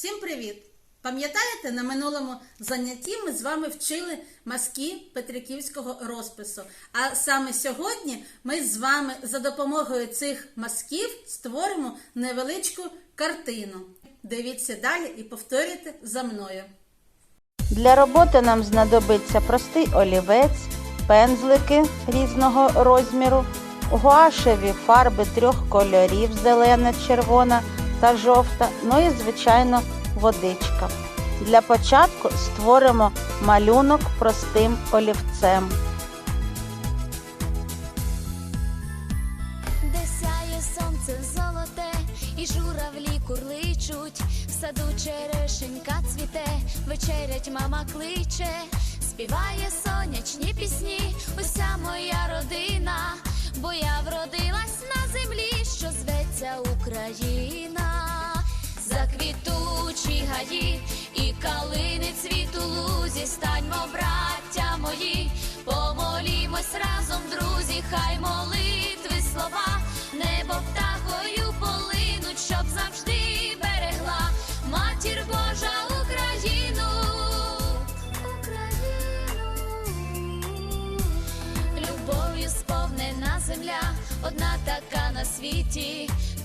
Всім привіт! Пам'ятаєте, на минулому занятті ми з вами вчили мазки Петриківського розпису. А саме сьогодні ми з вами за допомогою цих мазків створимо невеличку картину. Дивіться далі і повторюйте за мною. Для роботи нам знадобиться простий олівець, пензлики різного розміру, гуашеві фарби трьох кольорів зелена, червона та жовта, ну і, звичайно, водичка. Для початку створимо малюнок простим олівцем. де сяє сонце золоте, і журавлі курличуть, в саду черешенька цвіте, вечерять мама кличе, співає сонячні пісні, уся моя родина, бо я вродилась на землі, що зветься Україна, гаї і калини цвіту лузі, станьмо, браття мої, помолімось разом, друзі, хай молитви слова, небо птахою полинуть, щоб завжди берегла матір Божа Україну. Україну. Любов'ю сповнена земля, одна така на світі.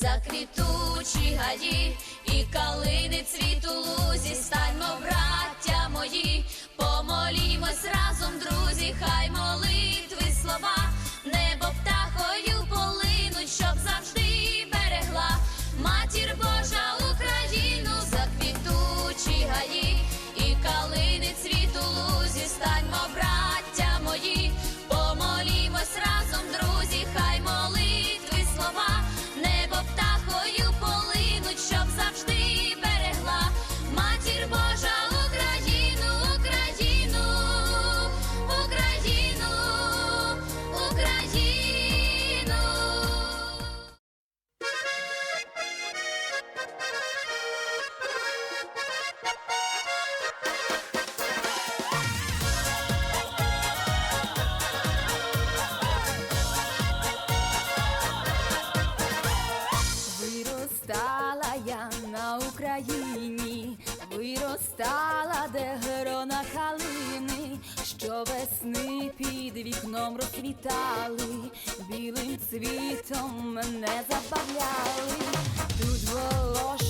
Заквітучі гаді, і калини цвіту лузі, станьмо, браття мої, помолімось разом, друзі, хай молитви слова, небо птахою виростала, де грона калини, що весни під вікном розквітали, білим цвітом мене забавляли, тут волошки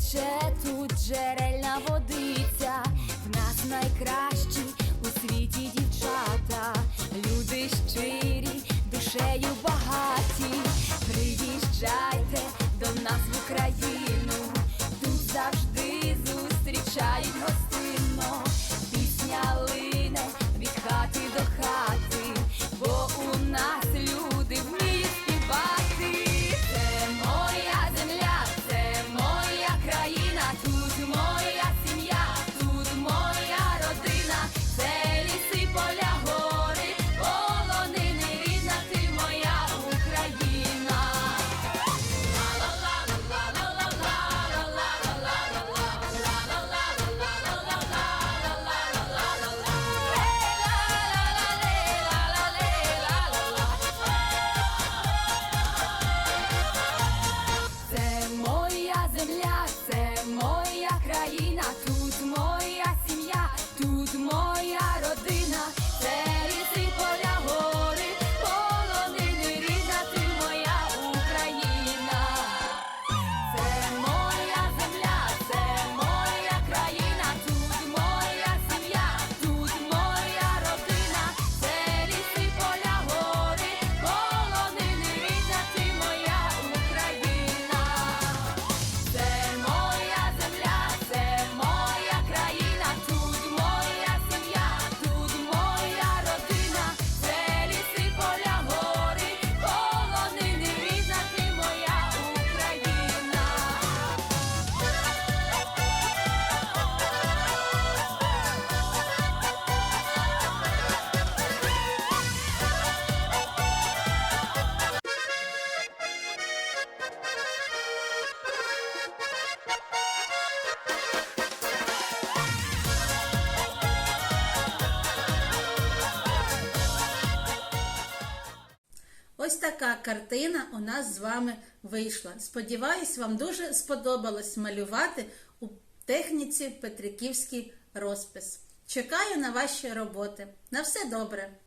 тече тут джерельна водиця. В нас найкращі Ось така картина у нас з вами вийшла. Сподіваюсь, вам дуже сподобалось малювати у техніці Петриківський розпис. Чекаю на ваші роботи. На все добре!